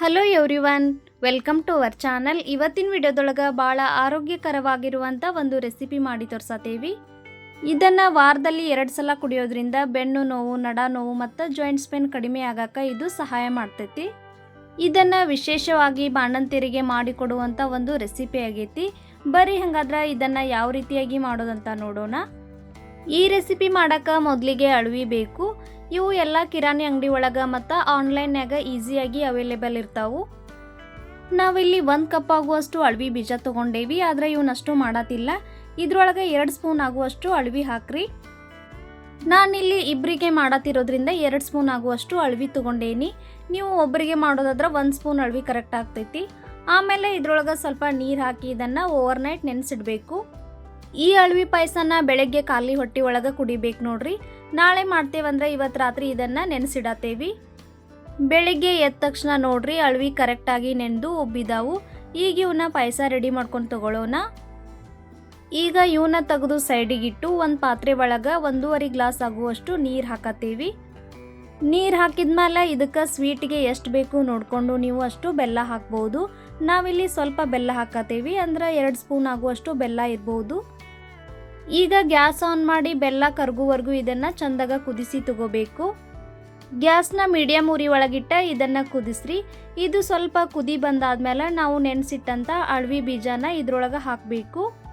Hello everyone welcome to our channel ಇವತ್ತಿನ ವಿಡಿಯೋದೊಳಗೆ ಭಾಳ ಆರೋಗ್ಯಕರವಾಗಿರುವಂಥ ಒಂದು ರೆಸಿಪಿ ಮಾಡಿ ತೋರ್ಸತ್ತೇವಿ ಇದನ್ನು ವಾರದಲ್ಲಿ ಎರಡು ಸಲ ಕುಡಿಯೋದ್ರಿಂದ ಬೆನ್ನು ನೋವು, ನಡ ನೋವು ಮತ್ತು ಜಾಯಿಂಟ್ಸ್ ಪೇನ್ ಕಡಿಮೆ ಆಗೋಕ್ಕೆ ಇದು ಸಹಾಯ ಮಾಡ್ತೈತಿ. ಇದನ್ನು ವಿಶೇಷವಾಗಿ ಬಾಣಂತಿಯರಿಗೆ ಮಾಡಿಕೊಡುವಂಥ ಒಂದು ರೆಸಿಪಿ ಆಗೈತಿ. ಬರೀ ಹಾಗಾದ್ರೆ ಇದನ್ನು ಯಾವ ರೀತಿಯಾಗಿ ಮಾಡೋದಂತ ನೋಡೋಣ. ಈ ರೆಸಿಪಿ ಮಾಡೋಕ್ಕೆ ಮೊದಲಿಗೆ ಅಳವಿ ಬೇಕು. ಇವು ಎಲ್ಲ ಕಿರಾಣಿ ಅಂಗಡಿ ಒಳಗೆ ಮತ್ತು ಆನ್ಲೈನ್ಯಾಗ ಈಸಿಯಾಗಿ ಅವೈಲೇಬಲ್ ಇರ್ತಾವು. ನಾವಿಲ್ಲಿ ಒಂದು ಕಪ್ ಆಗುವಷ್ಟು ಅಳವಿ ಬೀಜ ತೊಗೊಂಡೇವಿ, ಆದರೆ ಇವನ್ನಷ್ಟು ಮಾಡತ್ತಿಲ್ಲ ಇದ್ರೊಳಗೆ ಎರಡು ಸ್ಪೂನ್ ಆಗುವಷ್ಟು ಅಳವಿ ಹಾಕ್ರಿ. ನಾನಿಲ್ಲಿ ಇಬ್ಬರಿಗೆ ಮಾಡತ್ತಿರೋದ್ರಿಂದ ಎರಡು ಸ್ಪೂನ್ ಆಗುವಷ್ಟು ಅಳವಿ ತೊಗೊಂಡೇನಿ. ನೀವು ಒಬ್ಬರಿಗೆ ಮಾಡೋದಾದ್ರೆ ಒಂದು ಸ್ಪೂನ್ ಅಳವಿ ಕರೆಕ್ಟ್ ಆಗ್ತೈತಿ. ಆಮೇಲೆ ಇದ್ರೊಳಗೆ ಸ್ವಲ್ಪ ನೀರು ಹಾಕಿ ಇದನ್ನು ಓವರ್ನೈಟ್ ನೆನೆಸಿಡ್ಬೇಕು. ಈ ಅಳವಿ ಪಾಯಸನ ಬೆಳಗ್ಗೆ ಖಾಲಿ ಹೊಟ್ಟೆ ಒಳಗೆ ಕುಡಿಬೇಕು ನೋಡ್ರಿ. ನಾಳೆ ಮಾಡ್ತೇವಂದ್ರೆ ಇವತ್ತು ರಾತ್ರಿ ಇದನ್ನು ನೆನೆಸಿಡತ್ತೇವಿ ಬೆಳಿಗ್ಗೆ ಎದ್ದ ತಕ್ಷಣ ನೋಡ್ರಿ ಅಳವಿ ಕರೆಕ್ಟಾಗಿ ನೆನೆದು ಉಬ್ಬಿದಾವು. ಈಗ ಇವನ್ನ ಪಾಯಸ ರೆಡಿ ಮಾಡ್ಕೊಂಡು ತಗೊಳ್ಳೋಣ ಈಗ ಇವನ್ನ ತೆಗೆದು ಸೈಡಿಗಿಟ್ಟು ಒಂದು ಪಾತ್ರೆ ಒಳಗೆ ಒಂದೂವರೆ ಗ್ಲಾಸ್ ಆಗುವಷ್ಟು ನೀರು ಹಾಕತ್ತೀವಿ ನೀರು ಹಾಕಿದ್ಮೇಲೆ ಇದಕ್ಕೆ ಸ್ವೀಟಿಗೆ ಎಷ್ಟು ಬೇಕು ನೋಡಿಕೊಂಡು ನೀವು ಅಷ್ಟು ಬೆಲ್ಲ ಹಾಕ್ಬೋದು. ನಾವಿಲ್ಲಿ ಸ್ವಲ್ಪ ಬೆಲ್ಲ ಹಾಕತ್ತೀವಿ ಅಂದ್ರೆ ಎರಡು ಸ್ಪೂನ್ ಆಗುವಷ್ಟು ಬೆಲ್ಲ ಇರ್ಬೋದು. ಈಗ ಗ್ಯಾಸ್ ಆನ್ ಮಾಡಿ ಬೆಲ್ಲ ಕರಗುವರೆಗೂ ಇದನ್ನು ಚಂದಾಗ ಕುದಿಸಿ ತಗೋಬೇಕು. ಗ್ಯಾಸ್ನ ಮೀಡಿಯಮ್ ಉರಿ ಒಳಗಿಟ್ಟ ಇದನ್ನು ಕುದಿಸ್ರಿ. ಇದು ಸ್ವಲ್ಪ ಕುದಿ ಬಂದಾದ್ಮೇಲೆ ನಾವು ನೆನೆಸಿಟ್ಟಂಥ ಅಳವಿ ಬೀಜನ ಇದ್ರೊಳಗೆ ಹಾಕಬೇಕು.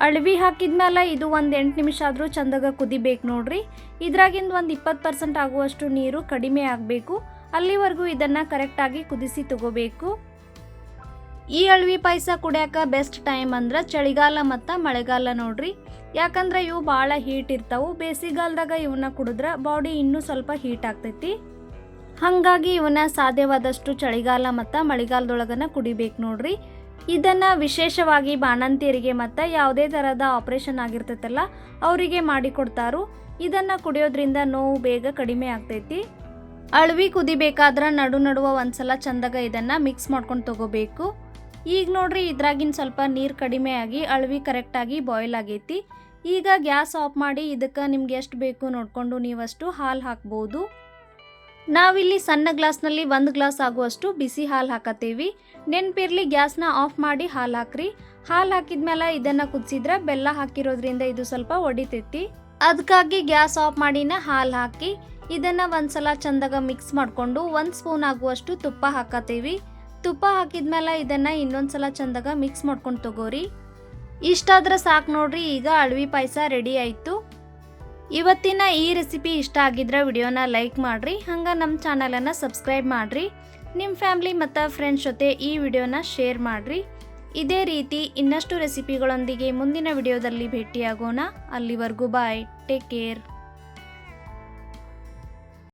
ಅಳವಿ ಹಾಕಿದ್ಮೇಲೆ ಇದು ಒಂದು ಎಂಟು ನಿಮಿಷ ಆದರೂ ಚಂದಾಗ ಕುದಿಬೇಕು ನೋಡ್ರಿ. ಇದ್ರಾಗಿಂದ ಒಂದು ಇಪ್ಪತ್ತು ಪರ್ಸೆಂಟ್ ಆಗುವಷ್ಟು ನೀರು ಕಡಿಮೆ ಆಗಬೇಕು. ಅಲ್ಲಿವರೆಗೂ ಇದನ್ನು ಕರೆಕ್ಟಾಗಿ ಕುದಿಸಿ ತಗೋಬೇಕು. ಈ ಅಳ್ವಿ ಪಾಯಸ ಕುಡಿಯಾಕ ಬೆಸ್ಟ್ ಟೈಮ್ ಅಂದ್ರೆ ಚಳಿಗಾಲ ಮತ್ತು ಮಳೆಗಾಲ ನೋಡ್ರಿ. ಯಾಕಂದ್ರೆ ಇವು ಭಾಳ ಹೀಟ್ ಇರ್ತಾವು, ಬೇಸಿಗಾಲದಾಗ ಇವನ್ನ ಕುಡಿದ್ರೆ ಬಾಡಿ ಇನ್ನೂ ಸ್ವಲ್ಪ ಹೀಟ್ ಆಗ್ತೈತಿ. ಹಾಗಾಗಿ ಇವನ್ನ ಸಾಧ್ಯವಾದಷ್ಟು ಚಳಿಗಾಲ ಮತ್ತು ಮಳೆಗಾಲದೊಳಗನ ಕುಡಿಬೇಕು ನೋಡ್ರಿ. ಇದನ್ನ ವಿಶೇಷವಾಗಿ ಬಾಣಂತಿಯರಿಗೆ ಮತ್ತು ಯಾವುದೇ ಥರದ ಆಪರೇಷನ್ ಆಗಿರ್ತೈತಲ್ಲ, ಅವರಿಗೆ ಮಾಡಿಕೊಡ್ತಾರೋ ಇದನ್ನ ಕುಡಿಯೋದ್ರಿಂದ ನೋವು ಬೇಗ ಕಡಿಮೆ ಆಗ್ತೈತಿ. ಅಳವಿ ಕುದಿಬೇಕಾದ್ರೆ ನಡು ನಡುವ ಒಂದ್ಸಲ ಚಂದಾಗ ಇದನ್ನ ಮಿಕ್ಸ್ ಮಾಡ್ಕೊಂಡು ತಗೋಬೇಕು. ಈಗ ನೋಡ್ರಿ ಇದ್ರಾಗಿನ ಸ್ವಲ್ಪ ನೀರು ಕಡಿಮೆ ಆಗಿ, ಅಳವಿ ಕರೆಕ್ಟಾಗಿ ಬಾಯ್ಲ್ ಆಗೈತಿ. ಈಗ ಗ್ಯಾಸ್ ಆಫ್ ಮಾಡಿ ಇದಕ್ಕೆ ನಿಮ್ಗೆ ಎಷ್ಟು ಬೇಕು ನೋಡಿಕೊಂಡು ನೀವಷ್ಟು ಹಾಲು ಹಾಕ್ಬೋದು. ನಾವಿಲ್ಲಿ ಸಣ್ಣ ಗ್ಲಾಸ್ನಲ್ಲಿ ಒಂದು ಗ್ಲಾಸ್ ಆಗುವಷ್ಟು ಬಿಸಿ ಹಾಲು ಹಾಕತ್ತೀವಿ. ನೆನಪಿರ್ಲಿ ಗ್ಯಾಸ್ನ ಆಫ್ ಮಾಡಿ ಹಾಲು ಹಾಕ್ರಿ. ಹಾಲು ಹಾಕಿದ್ಮೇಲೆ ಇದನ್ನು ಕುದಿಸಿದ್ರೆ ಬೆಲ್ಲ ಹಾಕಿರೋದ್ರಿಂದ ಇದು ಸ್ವಲ್ಪ ಒಡಿತೈತಿ. ಅದಕ್ಕಾಗಿ ಗ್ಯಾಸ್ ಆಫ್ ಮಾಡಿನ ಹಾಲು ಹಾಕಿ, ಇದನ್ನು ಒಂದ್ಸಲ ಚಂದಾಗ ಮಿಕ್ಸ್ ಮಾಡಿಕೊಂಡು ಒಂದು ಸ್ಪೂನ್ ಆಗುವಷ್ಟು ತುಪ್ಪ ಹಾಕತ್ತೀವಿ. ತುಪ್ಪ ಹಾಕಿದ್ಮೇಲೆ ಇದನ್ನು ಇನ್ನೊಂದ್ಸಲ ಚಂದಾಗ ಮಿಕ್ಸ್ ಮಾಡ್ಕೊಂಡು ತಗೋರಿ. ಇಷ್ಟಾದ್ರೆ ಸಾಕು ನೋಡ್ರಿ, ಈಗ ಅಳವಿ ಪಾಯಸ ರೆಡಿ ಆಯಿತು. ಇವತ್ತಿನ ಈ ರೆಸಿಪಿ ಇಷ್ಟ ಆಗಿದ್ರೆ ವಿಡಿಯೋನ ಲೈಕ್ ಮಾಡಿರಿ, ಹಂಗೆ ನಮ್ಮ ಚಾನಲನ್ನು ಸಬ್ಸ್ಕ್ರೈಬ್ ಮಾಡಿರಿ. ನಿಮ್ಮ ಫ್ಯಾಮಿಲಿ ಮತ್ತು ಫ್ರೆಂಡ್ಸ್ ಜೊತೆ ಈ ವಿಡಿಯೋನ ಶೇರ್ ಮಾಡಿರಿ. ಇದೇ ರೀತಿ ಇನ್ನಷ್ಟು ರೆಸಿಪಿಗಳೊಂದಿಗೆ ಮುಂದಿನ ವಿಡಿಯೋದಲ್ಲಿ ಭೇಟಿಯಾಗೋಣ. ಅಲ್ಲಿವರೆಗೂ ಬಾಯ್, ಟೇಕ್ ಕೇರ್.